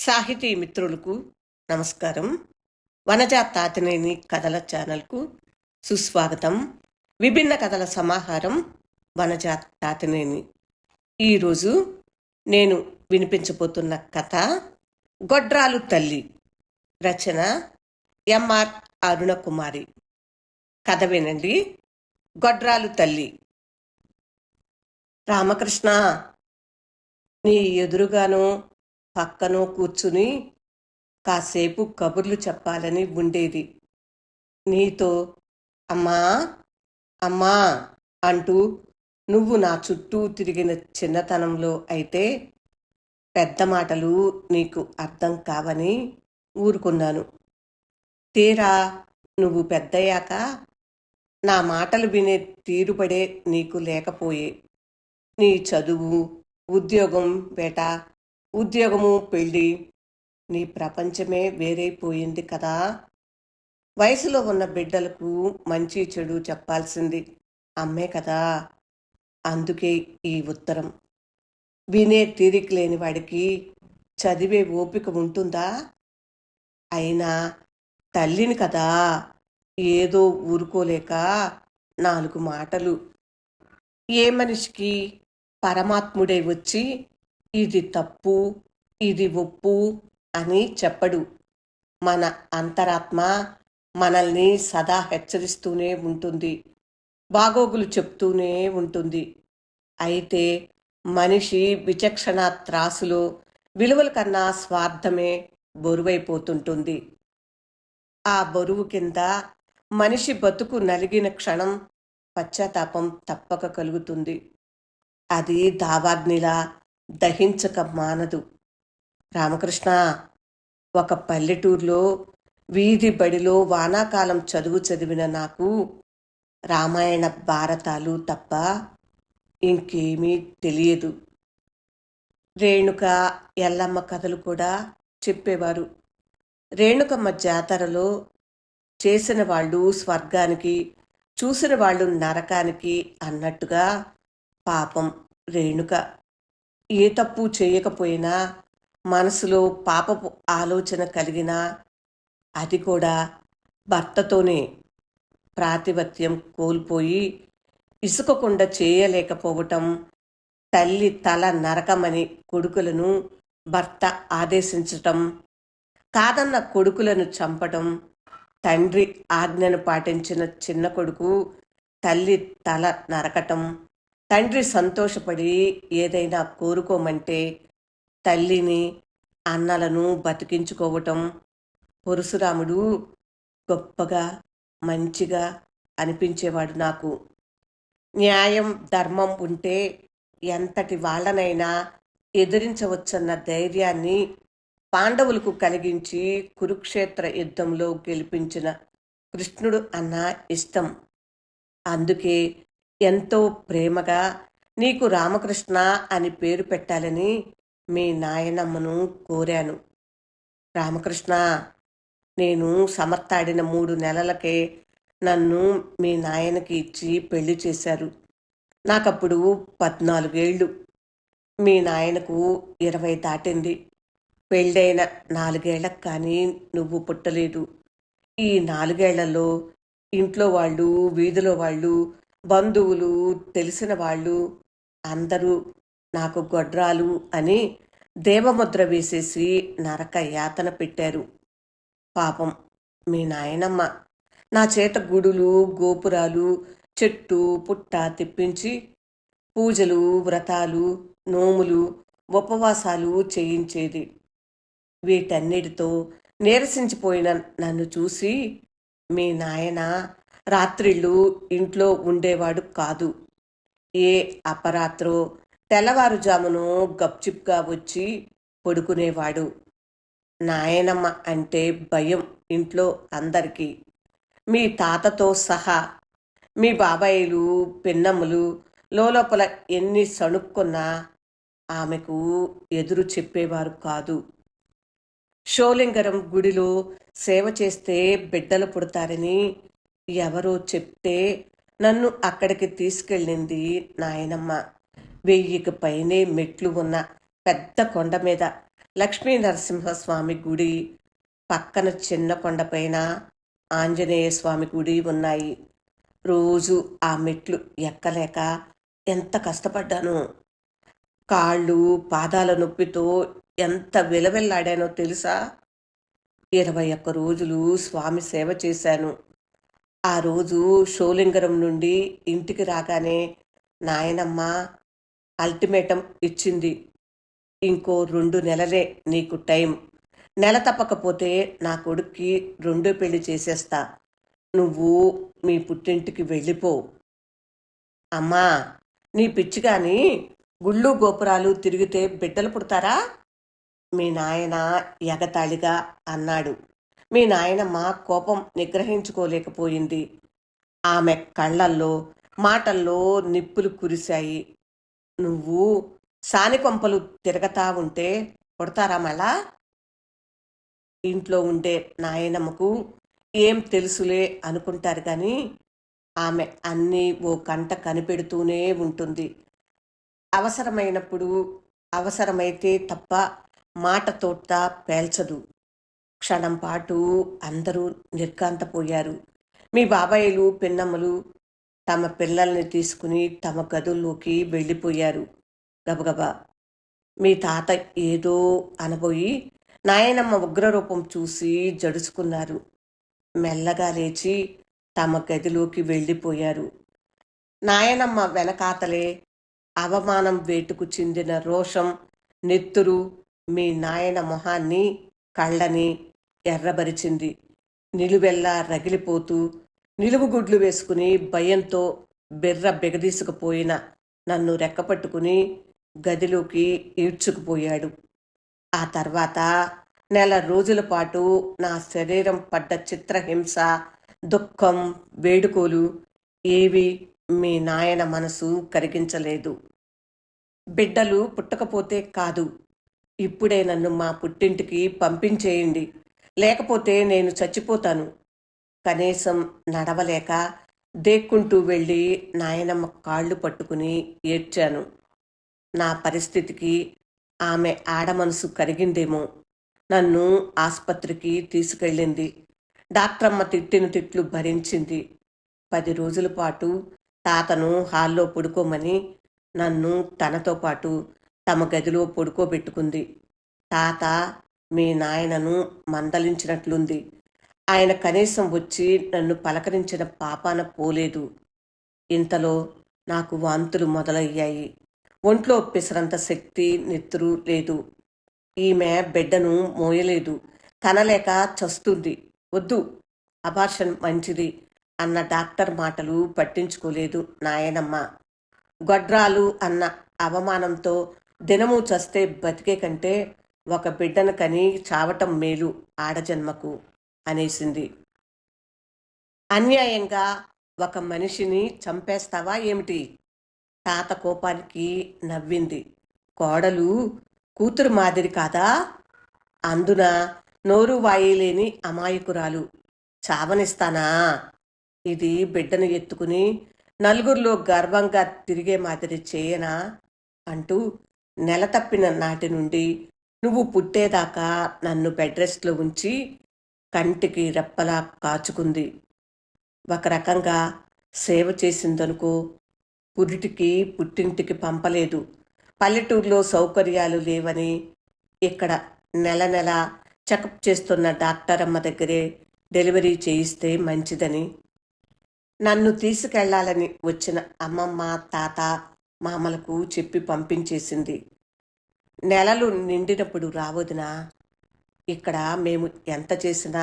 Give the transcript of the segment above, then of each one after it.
సాహితీ మిత్రులకు నమస్కారం. వనజ తాతినేని కథల ఛానల్కు సుస్వాగతం. విభిన్న కథల సమాహారం వనజ తాతినేని ఈరోజు నేను వినిపించబోతున్న కథ గొడ్రాలు తల్లి రచన ఎంఆర్ అరుణకుమారి. కథ వినండి. గొడ్రాలు తల్లి. రామకృష్ణ నీ ఎదురుగాను పక్కనో కూర్చుని కాసేపు కబుర్లు చెప్పాలని ఉండేది. నీతో అమ్మా అమ్మా అంటూ నువ్వు నా చుట్టూ తిరిగిన చిన్నతనంలో అయితే పెద్ద మాటలు నీకు అర్థం కావని ఊరుకున్నాను. తీరా నువ్వు పెద్దయ్యాక నా మాటలు వినే తీరుపడే నీకు లేకపోయే. నీ చదువు ఉద్యోగం వేట ఉద్యోగము పెళ్ళి నీ ప్రపంచమే వేరైపోయింది కదా. వయసులో ఉన్న బిడ్డలకు మంచి చెడు చెప్పాల్సింది అమ్మే కదా. అందుకే ఈ ఉత్తరం. వినే తీరిక లేని వాడికి చదివే ఓపిక ఉంటుందా? అయినా తల్లిని కదా ఏదో ఊరుకోలేక నాలుగు మాటలు. ఏ మనిషికి పరమాత్ముడే వచ్చి ఇది తప్పు ఇది ఒప్పు అని చెప్పడు. మన అంతరాత్మ మనల్ని సదా హెచ్చరిస్తూనే ఉంటుంది. బాగోగులు చెప్తూనే ఉంటుంది. అయితే మనిషి విచక్షణ త్రాసులో విలువల కన్నా స్వార్థమే బరువైపోతుంటుంది. ఆ బరువు కింద మనిషి బతుకు నలిగిన క్షణం పశ్చాత్తాపం తప్పక కలుగుతుంది. అది దావాగ్నిలా దహించక మానదు. రామకృష్ణ ఒక పల్లెటూరులో వీధి బడిలో వానాకాలం చదువు చదివిన నాకు రామాయణ భారతాలు తప్ప ఇంకేమీ తెలియదు. రేణుక ఎల్లమ్మ కథలు కూడా చెప్పేవారు. రేణుకమ్మ జాతరలో చేసిన వాళ్ళు స్వర్గానికి చూసిన వాళ్ళు నరకానికి అన్నట్టుగా పాపం రేణుక. ఏ తప్పు చేయకపోయినా మనసులో పాపపు ఆలోచన కలిగినా అది కూడా భర్తతోనే ప్రాతిపత్యం కోల్పోయి ఇసుకకుండా చేయలేకపోవటం తల్లి తల నరకమని కొడుకులను భర్త ఆదేశించటం కాదన్న కొడుకులను చంపటం తండ్రి ఆజ్ఞను పాటించిన చిన్న కొడుకు తల్లి తల నరకటం తండ్రి సంతోషపడి ఏదైనా కోరుకోమంటే తల్లిని అన్నలను బతికించుకోవటం పరశురాముడు గొప్పగా మంచిగా అనిపించేవాడు నాకు. న్యాయం ధర్మం ఉంటే ఎంతటి వాళ్ళనైనా ఎదిరించవచ్చన్న ధైర్యాన్ని పాండవులకు కలిగించి కురుక్షేత్ర యుద్ధంలో గెలిపించిన కృష్ణుడు అన్న ఇష్టం. అందుకే ఎంతో ప్రేమగా నీకు రామకృష్ణ అని పేరు పెట్టాలని మీ నాయనమ్మను కోరాను. రామకృష్ణ నేను సమర్థాడిన మూడు నెలలకే నన్ను మీ నాయనకి ఇచ్చి పెళ్ళి చేశారు. నాకప్పుడు పద్నాలుగేళ్ళు. మీ నాయనకు ఇరవై దాటింది. పెళ్ళైన నాలుగేళ్ళకు కానీ నువ్వు పుట్టలేదు. ఈ నాలుగేళ్ళలో ఇంట్లో వాళ్ళు వీధిలో వాళ్ళు బంధువులు తెలిసిన వాళ్ళు అందరూ నాకు గొడ్రాలు అని దేవముద్ర వేసేసి నరక యాతన పెట్టారు. పాపం మీ నాయనమ్మ. నా చేత గుడులు గోపురాలు చెట్టు పుట్ట తెప్పించి పూజలు వ్రతాలు నోములు ఉపవాసాలు చేయించేది. వీటన్నిటితో నీరసించిపోయిన నన్ను చూసి మీ నాయన రాత్రిళ్ళు ఇంట్లో ఉండేవాడు కాదు. ఏ అపరాత్రో తెల్లవారుజామును గప్చిప్గా వచ్చి పడుకునేవాడు. నాయనమ్మ అంటే భయం ఇంట్లో అందరికీ. మీ తాతతో సహా మీ బాబాయిలు పిన్నమ్మలు లోపల ఎన్ని సణుక్కున్నా ఆమెకు ఎదురు చెప్పేవారు కాదు. షోలింగరం గుడిలో సేవ చేస్తే బిడ్డలు పుడతారని ఎవరో చెప్తే నన్ను అక్కడికి తీసుకెళ్ళింది నాయనమ్మ. వెయ్యికి పైనే మెట్లు ఉన్న పెద్ద కొండ మీద లక్ష్మీ నరసింహస్వామి గుడి పక్కన చిన్న కొండపైన ఆంజనేయ స్వామి గుడి ఉన్నాయి. రోజు ఆ మెట్లు ఎక్కలేక ఎంత కష్టపడ్డాను. కాళ్ళు పాదాల నొప్పితో ఎంత విలవిల్లాడానో తెలుసా? ఇరవై ఒక్క రోజులు స్వామి సేవ చేశాను. ఆ రోజు షోలింగరం నుండి ఇంటికి రాగానే నాయనమ్మ అల్టిమేటం ఇచ్చింది. ఇంకో రెండు నెలలే నీకు టైం. నెల తప్పకపోతే నా కొడుక్కి రెండో పెళ్ళి చేసేస్తా. నువ్వు మీ పుట్టింటికి వెళ్ళిపో. అమ్మా నీ పిచ్చి కానీ గుళ్ళు గోపురాలు తిరిగితే బిడ్డలు పుడతారా? మీ నాయన ఎగతాళిగా అన్నాడు. మీ నాయనమ్మ కోపం నిగ్రహించుకోలేకపోయింది. ఆమె కళ్ళల్లో మాటల్లో నిప్పులు కురిశాయి. నువ్వు సానికొంపలు తిరగతా ఉంటే కొడతారా మళ్ళా? ఇంట్లో ఉండే నాయనమ్మకు ఏం తెలుసులే అనుకుంటారు కానీ ఆమె అన్నీ ఓ కంట కనిపెడుతూనే ఉంటుంది. అవసరమైనప్పుడు అవసరమైతే తప్ప మాట తోట పేల్చదు. క్షణం పాటు అందరూ నిర్కాంతపోయారు మీ బాబాయిలు పిన్నమ్మలు తమ పిల్లల్ని తీసుకుని తమ గదుల్లోకి వెళ్ళిపోయారు. గబగబా. మీ తాత ఏదో అనబోయి నాయనమ్మ ఉగ్రరూపం చూసి జడుచుకున్నారు మెల్లగా లేచి తమ గదిలోకి వెళ్ళిపోయారు. నాయనమ్మ వెనకాతలే అవమానం వేటుకు చెందిన రోషం నెత్తురు మీ నాయన మొహాన్ని కళ్ళని ఎర్రబరిచింది. నిలువెల్లా రగిలిపోతూ నిలువుగుడ్లు వేసుకుని భయంతో బెర్ర బెగదీసుకుపోయిన నన్ను రెక్కపట్టుకుని గదిలోకి ఈడ్చుకుపోయాడు. ఆ తర్వాత నెల రోజుల పాటు నా శరీరం పడ్డ చిత్రహింస దుఃఖం వేడుకోలు ఏవి మీ నాయన మనసు కరిగించలేదు. బిడ్డలు పుట్టకపోతే కాదు ఇప్పుడే నన్ను మా పుట్టింటికి పంపించేయండి. లేకపోతే నేను చచ్చిపోతాను. కనీసం నడవలేక దేక్కుంటూ వెళ్ళి నాయనమ్మ కాళ్ళు పట్టుకుని ఏడ్చాను. నా పరిస్థితికి ఆమె ఆడమనసు కరిగిందేమో. నన్ను ఆసుపత్రికి తీసుకెళ్ళింది. డాక్టరమ్మ తిట్టిన తిట్లు భరించింది. పది రోజుల పాటు తాతను హాల్లో పడుకోమని నన్ను తనతో పాటు తమ గదిలో పడుకోబెట్టుకుంది. తాత మీ నాయనను మందలించినట్లుంది. ఆయన కనీసం వచ్చి నన్ను పలకరించిన పాపాన పోలేదు. ఇంతలో నాకు వాంతులు మొదలయ్యాయి. ఒంట్లో పిసరంత శక్తి నెత్తురు లేదు. ఈమె బిడ్డను మోయలేదు. కనలేక చస్తుంది. వద్దు అబార్షన్ మంచిది అన్న డాక్టర్ మాటలు పట్టించుకోలేదు నాయనమ్మ. గొడ్రాలు అన్న అవమానంతో దినము చస్తే బతికే కంటే ఒక బిడ్డను కని చావటం మేలు ఆడజన్మకు అనేసింది. అన్యాయంగా ఒక మనిషిని చంపేస్తావా ఏమిటి? తాత కోపానికి నవ్వింది. కోడలు కూతురు మాదిరి కాదా? అందున నోరు వాయిలేని అమాయకురాలు చావనిస్తానా? ఇది బిడ్డను ఎత్తుకుని నలుగురిలో గర్వంగా తిరిగే మాదిరి చేయనా? అంటూ నెల తప్పిన నాటి నుండి నువ్వు పుట్టేదాకా నన్ను బెడ్ రెస్ట్లో ఉంచి కంటికి రెప్పలా కాచుకుంది. ఒక రకంగా సేవ చేసిందనుకో పురిటికి పుట్టింటికి పంపలేదు. పల్లెటూరులో సౌకర్యాలు లేవని ఇక్కడ నెల నెల చెకప్ చేస్తున్న డాక్టర్ అమ్మ దగ్గరే డెలివరీ చేయిస్తే మంచిదని. నన్ను తీసుకెళ్ళాలని వచ్చిన అమ్మమ్మ తాత మామలకు చెప్పి పంపించేసింది. నెలలు నిండినప్పుడు రావదునా ఇక్కడ మేము ఎంత చేసినా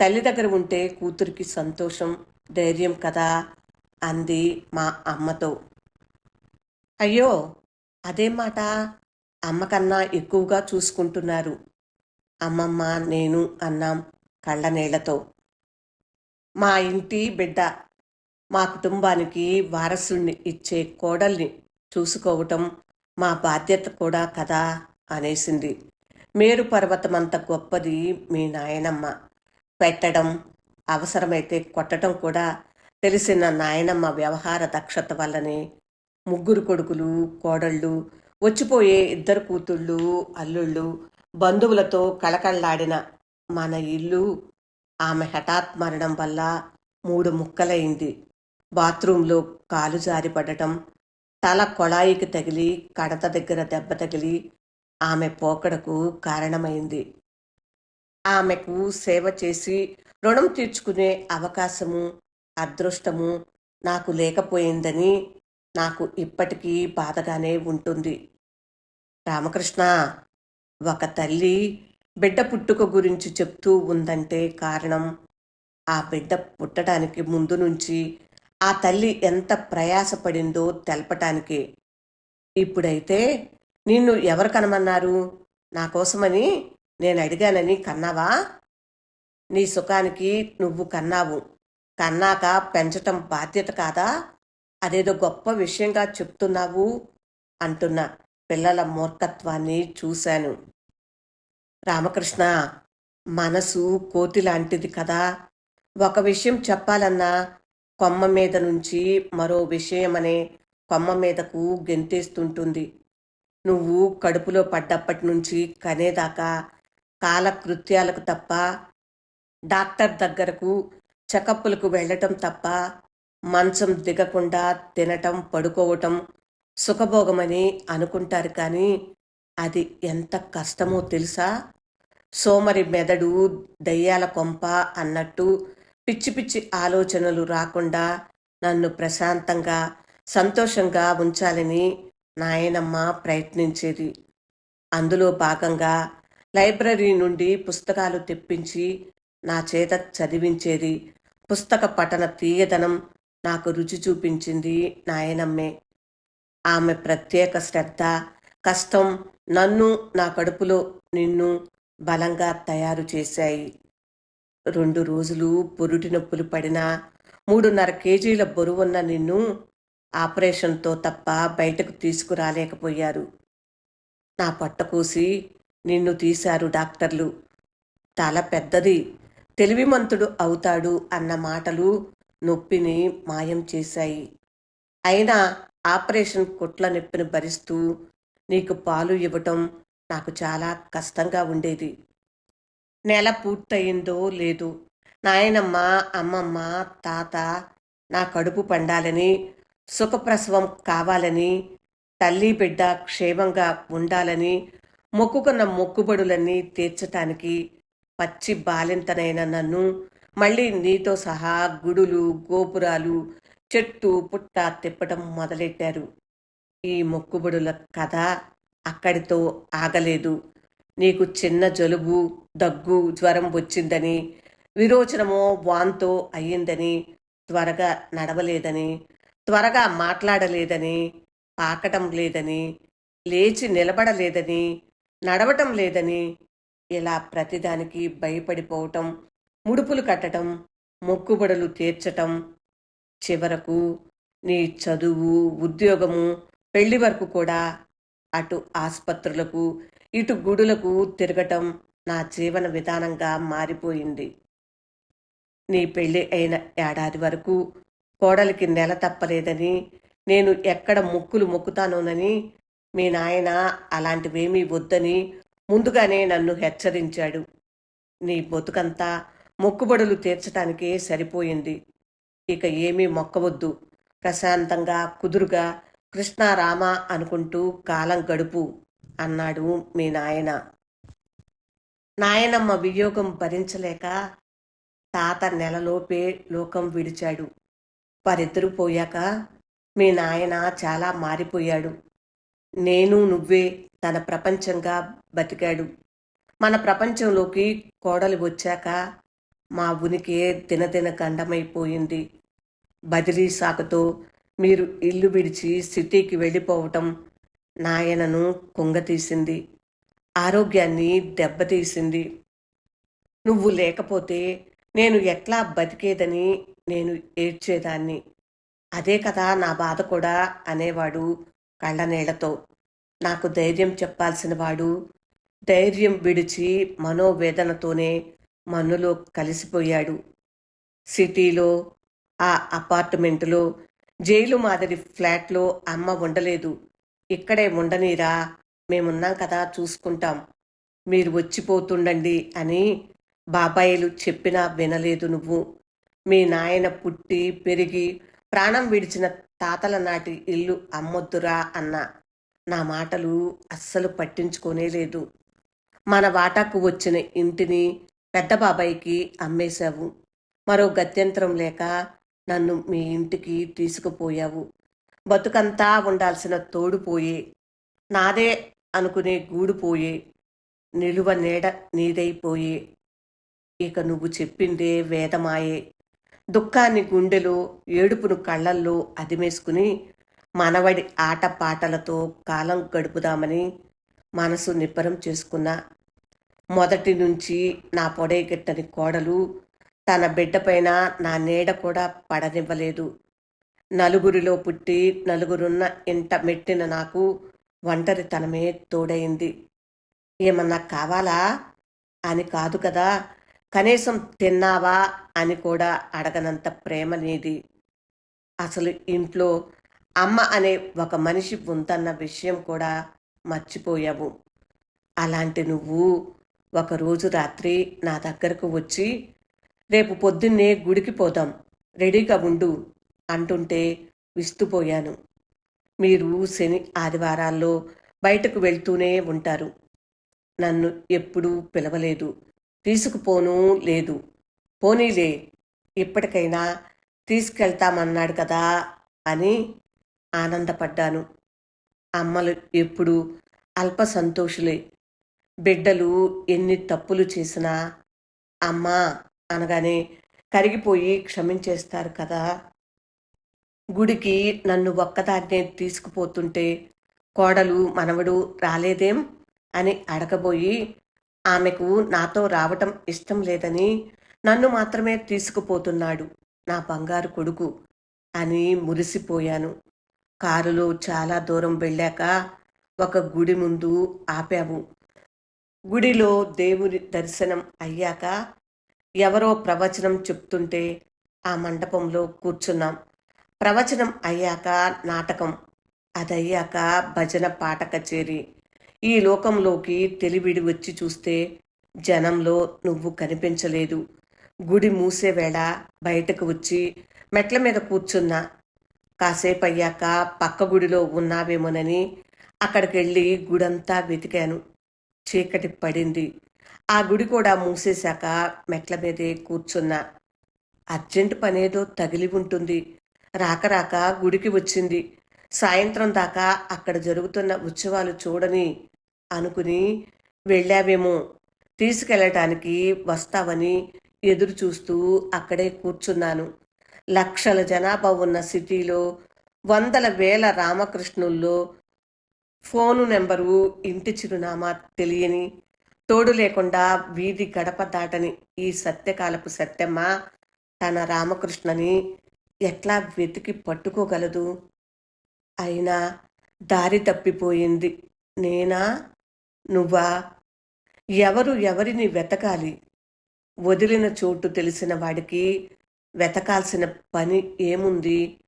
తల్లి దగ్గర ఉంటే కూతురికి సంతోషం ధైర్యం కదా అంది మా అమ్మతో. అయ్యో! అదేం మాట అమ్మకన్నా ఎక్కువగా చూసుకుంటున్నారు. అమ్మమ్మ నేను అన్నాం కళ్ళనీళ్ళతో మా ఇంటి బిడ్డ మా కుటుంబానికి వారసుల్ని ఇచ్చే కోడల్ని చూసుకోవటం మా బాధ్యత కూడా కదా అనేసింది. మేరు పర్వతం అంత గొప్పది మీ నాయనమ్మ. పెట్టడం అవసరమైతే కొట్టడం కూడా తెలిసిన నాయనమ్మ వ్యవహార దక్షత వల్లనే ముగ్గురు కొడుకులు కోడళ్ళు వచ్చిపోయే ఇద్దరు కూతుళ్ళు అల్లుళ్ళు బంధువులతో కళకళలాడిన మన ఇల్లు ఆమె హఠాత్ మరణం వల్ల మూడు ముక్కలైంది. బాత్రూంలో కాలు జారిపడటం తల కొళాయికి తగిలి కడత దగ్గర దెబ్బ తగిలి ఆమె పోకడకు కారణమైంది. ఆమెకు సేవ చేసి రుణం తీర్చుకునే అవకాశము అదృష్టము నాకు లేకపోయిందని నాకు ఇప్పటికీ బాధగానే ఉంటుంది. రామకృష్ణ ఒక తల్లి బిడ్డ పుట్టుక గురించి చెప్తూ ఉందంటే కారణం ఆ బిడ్డ పుట్టడానికి ముందు నుంచి ఆ తల్లి ఎంత ప్రయాసపడిందో తెలపటానికి ఇప్పుడైతే నిన్ను ఎవరు కనమన్నారు? నా కోసమని నేను అడిగానని కన్నావా? నీ సుఖానికి నువ్వు కన్నావు. కన్నాక పెంచటం బాధ్యత కాదా? అదేదో గొప్ప విషయంగా చెప్తున్నావు అంటున్న. పిల్లల మూర్ఖత్వాన్ని చూశాను. రామకృష్ణ మనసు కోతి లాంటిది కదా. ఒక విషయం చెప్పాలన్నా కొమ్మ మీద నుంచి మరో విషయం అనే కొమ్మ మీదకు గెంతేస్తుంటుంది. నువ్వు కడుపులో పడ్డప్పటి నుంచి కనేదాకా కాలకృత్యాలకు తప్ప డాక్టర్ దగ్గరకు చెకప్పులకు వెళ్ళటం తప్ప మంచం దిగకుండా తినటం పడుకోవటం సుఖభోగమని అనుకుంటారు కానీ అది ఎంత కష్టమో తెలుసా? సోమరి మెదడు దయ్యాల కొంప అన్నట్టు పిచ్చి పిచ్చి ఆలోచనలు రాకుండా నన్ను ప్రశాంతంగా సంతోషంగా ఉంచాలని నాయనమ్మ ప్రయత్నించేది. అందులో భాగంగా లైబ్రరీ నుండి పుస్తకాలు తెప్పించి నా చేత చదివించేది. పుస్తక పఠన తీయదనం నాకు రుచి చూపించింది నాయనమ్మే. ఆమె ప్రత్యేక శ్రద్ధ కష్టం నన్ను నా కడుపులో నిన్ను బలంగా తయారు చేశాయి. రెండు రోజులు పొరుటి నొప్పులు పడినా మూడున్నర కేజీల బరువున్న నిన్ను ఆపరేషన్తో తప్ప బయటకు తీసుకురాలేకపోయారు. నా పట్టకూసి నిన్ను తీశారు డాక్టర్లు. తల పెద్దది. తెలివిమంతుడు అవుతాడు అన్న మాటలు నొప్పిని మాయం చేశాయి. అయినా ఆపరేషన్ కుట్ల నొప్పిని భరిస్తూ నీకు పాలు ఇవ్వటం నాకు చాలా కష్టంగా ఉండేది. నెల పూర్తయిందో లేదో నాయనమ్మ అమ్మమ్మ తాత నా కడుపు పండాలని సుఖప్రసవం కావాలని తల్లి బిడ్డ క్షేమంగా ఉండాలని మొక్కుకున్న మొక్కుబడులన్నీ తీర్చటానికి పచ్చి బాలింతనైన నన్ను మళ్ళీ నీతో సహా గుడులు గోపురాలు చెట్టు పుట్ట తిప్పటం మొదలెట్టారు. ఈ మొక్కుబడుల కథ అక్కడితో ఆగలేదు. నీకు చిన్న జలుబు దగ్గు జ్వరం వచ్చిందని విరోచనమో వాంతో అయ్యిందని త్వరగా నడవలేదని త్వరగా మాట్లాడలేదని పాకటం లేదని లేచి నిలబడలేదని నడవటం లేదని ఇలా ప్రతిదానికి భయపడిపోవటం ముడుపులు కట్టడం మొక్కుబడులు తీర్చటం చివరకు నీ చదువు ఉద్యోగము పెళ్ళి వరకు కూడా అటు ఆసుపత్రులకు ఇటు గుడులకు తిరగటం నా జీవన విధానంగా మారిపోయింది. నీ పెళ్ళి అయిన ఏడాది వరకు కోడలికి నెల తప్పలేదని నేను ఎక్కడ మొక్కులు మొక్కుతానోనని మీ నాయన అలాంటివేమీ వద్దని ముందుగానే నన్ను హెచ్చరించాడు. నీ బతుకంతా మొక్కుబడులు తీర్చటానికే సరిపోయింది. ఇక ఏమీ మొక్కవద్దు. ప్రశాంతంగా కుదురుగా కృష్ణారామ అనుకుంటూ కాలం గడుపు. అన్నాడు మీ నాయన. నాయనమ్మ వియోగం భరించలేక తాత నెలలోపే లోకం విడిచాడు. వారిద్దరూ పోయాక మీ నాయన చాలా మారిపోయాడు. నేను నువ్వే తన ప్రపంచంగా బతికాడు. మన ప్రపంచంలోకి కోడలు వచ్చాక మా ఉనికి దినదిన గండమైపోయింది బదిలీ సాకుతో మీరు ఇల్లు విడిచి సిటీకి వెళ్ళిపోవటం నాయనను కుంగతీసింది. ఆరోగ్యాన్ని దెబ్బతీసింది. నువ్వు లేకపోతే నేను ఎట్లా బతికేదని నేను ఏడ్చేదాన్ని. అదే కదా నా బాధ కూడా అనేవాడు కళ్ళనీళ్ళతో. నాకు ధైర్యం చెప్పాల్సిన వాడు ధైర్యం విడిచి మనోవేదనతోనే మన్నులో కలిసిపోయాడు. సిటీలో ఆ అపార్ట్మెంటులో జైలు మాదిరి ఫ్లాట్లో అమ్మ ఉండలేదు. ఇక్కడే ఉండనీరా మేమున్నాం కదా చూసుకుంటాం. మీరు వచ్చిపోతుండండి అని బాబాయిలు చెప్పినా వినలేదు నువ్వు. మీ నాయన పుట్టి పెరిగి ప్రాణం విడిచిన తాతల నాటి ఇల్లు అమ్మొద్దురా అన్న. నా మాటలు అస్సలు పట్టించుకోనేలేదు మన వాటాకు వచ్చిన ఇంటిని పెద్ద బాబాయికి అమ్మేశావు. మరో గత్యంతరం లేక నన్ను మీ ఇంటికి తీసుకుపోయావు. బతుకంతా ఉండాల్సిన తోడుపోయే నాదే అనుకునే గూడుపోయే నిలువ నీడ నీదైపోయే ఇక నువ్వు చెప్పిందే వేదమాయే. దుఃఖాన్ని గుండెలో ఏడుపును కళ్ళల్లో అదిమేసుకుని మనవడి ఆటపాటలతో కాలం గడుపుదామని మనసు నిబ్బరం చేసుకున్నా. మొదటి నుంచి నా పొడైగట్టని కోడలు తన బిడ్డపైన నా నీడ కూడా పడనివ్వలేదు. నలుగురిలో పుట్టి నలుగురున్న ఇంట మెట్టిన నాకు ఒంటరితనమే తోడైంది ఏమన్నా కావాలా? అని కాదు కదా. కనీసం తిన్నావా? అని కూడా అడగనంత ప్రేమ నీది. అసలు ఇంట్లో అమ్మ అనే ఒక మనిషి ఉందన్న విషయం కూడా మర్చిపోయావు. అలాంటి నువ్వు ఒకరోజు రాత్రి నా దగ్గరకు వచ్చి రేపు పొద్దున్నే గుడికి పోదాం. రెడీగా ఉండు. అంటుంటే విస్తుపోయాను. మీరు శని ఆదివారాల్లో బయటకు వెళ్తూనే ఉంటారు. నన్ను ఎప్పుడూ పిలవలేదు. తీసుకుపోను లేదు. పోనీలే ఇప్పటికైనా తీసుకెళ్తామన్నాడు కదా అని ఆనందపడ్డాను. అమ్మలు ఎప్పుడు అల్ప సంతోషులే. బిడ్డలు ఎన్ని తప్పులు చేసినా అమ్మా అనగానే కరిగిపోయి క్షమించేస్తారు కదా గుడికి నన్ను ఒక్కదాన్నే తీసుకుపోతుంటే కోడలు మనవడు రాలేదేం? అని అడగబోయి ఆమెకు నాతో రావటం ఇష్టం లేదని నన్ను మాత్రమే తీసుకుపోతున్నాడు నా బంగారు కొడుకు అని మురిసిపోయాను. కారులో చాలా దూరం వెళ్ళాక ఒక గుడి ముందు ఆపాము గుడిలో దేవుని దర్శనం అయ్యాక ఎవరో ప్రవచనం చెప్తుంటే ఆ మండపంలో కూర్చున్నాం. ప్రవచనం అయ్యాక నాటకం అదయ్యాక భజన పాట కచేరి. ఈ లోకంలోకి తెలివిడి వచ్చి చూస్తే జనంలో నువ్వు కనిపించలేదు. గుడి మూసే వేళ బయటకు వచ్చి మెట్ల మీద కూర్చున్నా. కాసేపు అయ్యాక పక్క గుడిలో ఉన్నావేమోనని అక్కడికి వెళ్ళి గుడంతా వెతికాను. చీకటి పడింది. ఆ గుడి కూడా మూసేశాక మెట్ల మీదే కూర్చున్నా. అర్జెంట్ పనేదో తగిలి ఉంటుంది. రాక రాక గుడికి వచ్చింది. సాయంత్రం దాకా అక్కడ జరుగుతున్న ఉత్సవాలు చూడని అనుకుని వెళ్ళావేమో. తీసుకెళ్ళటానికి వస్తావని ఎదురు చూస్తూ అక్కడే కూర్చున్నాను. లక్షల జనాభా ఉన్న సిటీలో వందల వేల రామకృష్ణుల్లో ఫోను నెంబరు ఇంటి చిరునామా తెలియని తోడు లేకుండా వీధి గడప దాటని ఈ సత్యకాలపు సత్యమ్మ తన రామకృష్ణని ఎట్లా వెతికి పట్టుకోగలదు? అయినా దారి తప్పిపోయింది. నేనా? నువ్వా? ఎవరు ఎవరిని వెతకాలి? వదిలిన చోటు తెలిసిన వాడికి వెతకాల్సిన పని ఏముంది?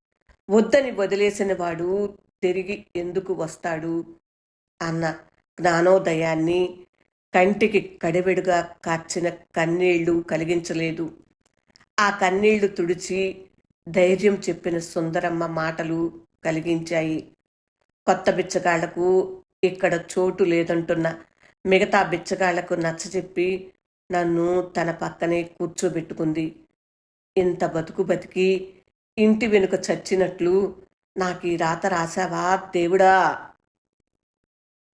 వద్దని వదిలేసిన వాడు తిరిగి ఎందుకు వస్తాడు? అన్న జ్ఞానోదయాన్ని కంటికి కడివెడుగా కార్చిన కన్నీళ్ళు కలిగించలేదు. ఆ కన్నీళ్ళు తుడిచి ధైర్యం చెప్పిన సుందరమ్మ మాటలు కలిగించాయి. కొత్త బిచ్చగాళ్ళకు ఇక్కడ చోటు లేదంటున్న మిగతా బిచ్చగాళ్ళకు నచ్చజెప్పి నన్ను తన పక్కనే కూర్చోబెట్టుకుంది. ఇంత బతుకు బతికి ఇంటి వెనుక చచ్చినట్లు నాకు ఈ రాత రాశావా దేవుడా?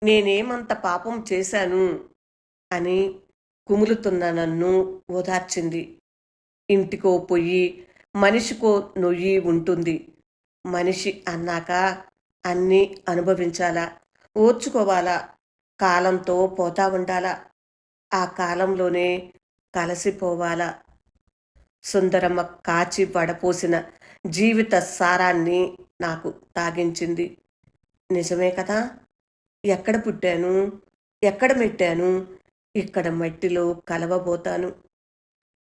నేనేమంత పాపం చేశాను అని కుములుతున్న నన్ను ఓదార్చింది. ఇంటికో పొయ్యి మనిషికో నొయ్యి ఉంటుంది. మనిషి అన్నాక అన్నీ అనుభవించాలా? ఓర్చుకోవాలా? కాలంతో పోతా ఉండాలా? ఆ కాలంలోనే కలసిపోవాలా? సుందరమ్మ కాచి వడపోసిన జీవిత సారాన్ని నాకు తాగించింది. నిజమే కదా? ఎక్కడ పుట్టాను? ఎక్కడ మెట్టాను? ఇక్కడ మట్టిలో కలవబోతాను.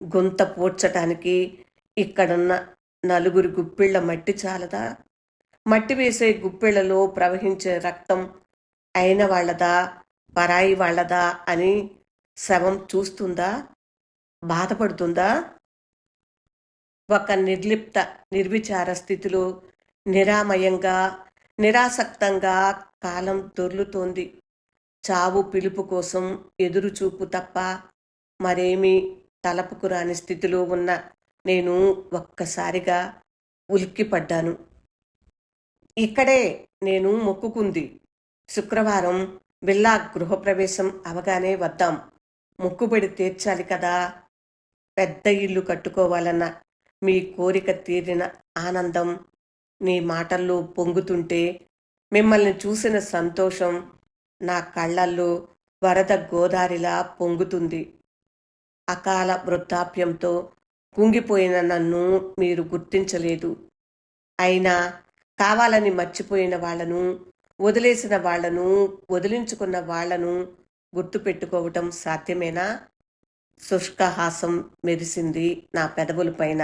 గుంత పూడ్చటానికి ఇక్కడున్న నలుగురు గుప్పిళ్ళ మట్టి చాలదా? మట్టి వేసే గుప్పిళ్ళలో ప్రవహించే రక్తం అయిన వాళ్ళదా? పరాయి వాళ్ళదా? అని శవం చూస్తుందా? బాధపడుతుందా? ఒక నిర్లిప్త నిర్విచార స్థితిలో నిరామయంగా నిరాసక్తంగా కాలం దొర్లుతోంది. చావు పిలుపు కోసం ఎదురుచూపు తప్ప మరేమీ తలపుకు రాని స్థితిలో ఉన్న నేను ఒక్కసారిగా ఉలిక్కిపడ్డాను. ఇక్కడే నేను మొక్కుకుంది. శుక్రవారం బిల్లా గృహప్రవేశం అవగానే వద్దాం. మొక్కుబడి తీర్చాలి కదా. పెద్ద ఇల్లు కట్టుకోవాలన్న మీ కోరిక తీరిన ఆనందం నీ మాటల్లో పొంగుతుంటే మిమ్మల్ని చూసిన సంతోషం నా కళ్ళల్లో వరద గోదారిలా పొంగుతుంది. అకాల వృద్ధాప్యంతో కుంగిపోయిన నన్ను మీరు గుర్తించలేదు. అయినా కావాలని మర్చిపోయిన వాళ్ళను వదిలేసిన వాళ్ళను వదిలించుకున్న వాళ్ళను గుర్తుపెట్టుకోవటం సాధ్యమేనా? శుష్కహాసం మెరిసింది నా పెదవులపైన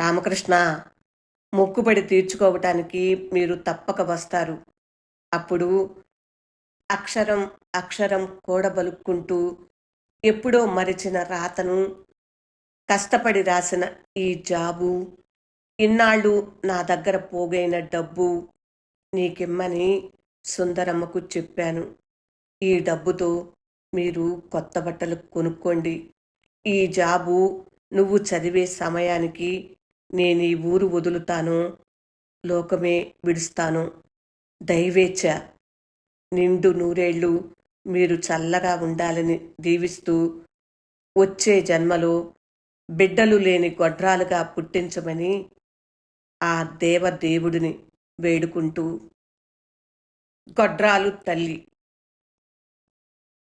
రామకృష్ణ మొక్కుబడి తీర్చుకోవటానికి మీరు తప్పక వస్తారు. అప్పుడు అక్షరం అక్షరం కూడబలుక్కుంటూ ఎప్పుడో మరిచిన రాతను కష్టపడి రాసిన ఈ జాబు ఇన్నాళ్ళు నా దగ్గర పోగైన డబ్బు నీకిమ్మని సుందరమ్మకు చెప్పాను. ఈ డబ్బుతో మీరు కొత్త బట్టలు కొనుక్కోండి. ఈ జాబు నువ్వు చదివే సమయానికి నేను ఈ ఊరు వదులుతాను లోకమే విడుస్తాను. దైవేచ్ఛ నిండు నూరేళ్ళు మీరు చల్లగా ఉండాలని దీవిస్తూ వచ్చే జన్మలో బిడ్డలు లేని గొడ్రాలుగా పుట్టించమని ఆ దేవదేవుడిని వేడుకుంటూ గొడ్రాలు తల్లి.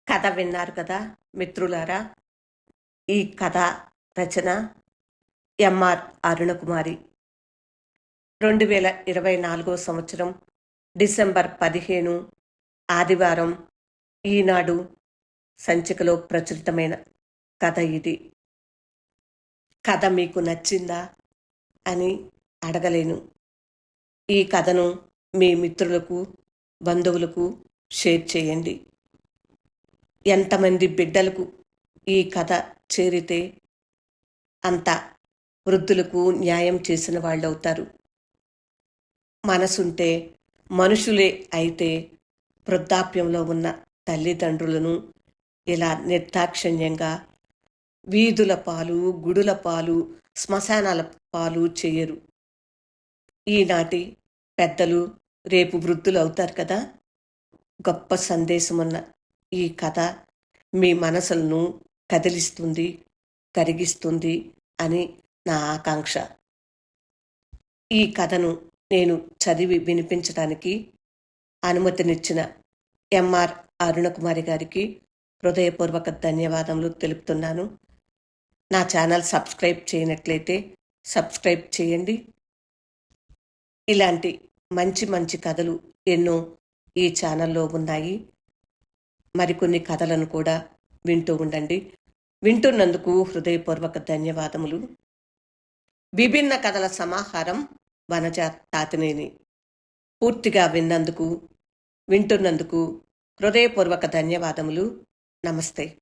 కథ విన్నారు కదా మిత్రులారా? ఈ కథ రచన ఎంఆర్ అరుణకుమారి. రెండు వేల ఇరవై నాలుగో సంవత్సరం డిసెంబర్ పదిహేను ఆదివారం ఈనాడు సంచికలో ప్రచురితమైన కథ ఇది. కథ మీకు నచ్చిందా అని అడగలేను. ఈ కథను మీ మిత్రులకు బంధువులకు షేర్ చేయండి. ఎంతమంది బిడ్డలకు ఈ కథ చేరితే అంత వృద్ధులకు న్యాయం చేసిన వాళ్ళవుతారు. మనసుంటే మనుషులే అయితే వృద్ధాప్యంలో ఉన్న తల్లిదండ్రులను ఇలా నిర్దాక్షిణ్యంగా వీధుల పాలు గుడుల పాలు శ్మశానాల పాలు చేయరు. ఈనాటి పెద్దలు రేపు వృద్ధులు అవుతారు కదా? గొప్ప సందేశమున్న ఈ కథ మీ మనసులను కదిలిస్తుంది కరిగిస్తుంది అని నా ఆకాంక్ష. ఈ కథను నేను చదివి వినిపించడానికి అనుమతినిచ్చిన ఎంఆర్ అరుణకుమారి గారికి హృదయపూర్వక ధన్యవాదములు తెలుపుతున్నాను. నా ఛానల్ సబ్స్క్రైబ్ చేయనట్లయితే సబ్స్క్రైబ్ చేయండి. ఇలాంటి మంచి మంచి కథలు ఎన్నో ఈ ఛానల్లో ఉన్నాయి. మరికొన్ని కథలను కూడా వింటూ ఉండండి. వింటున్నందుకు హృదయపూర్వక ధన్యవాదములు. విభిన్న కథల సమాహారం వనజ తాతినేని. పూర్తిగా విన్నందుకు వింటున్నందుకు హృదయపూర్వక ధన్యవాదములు. నమస్తే.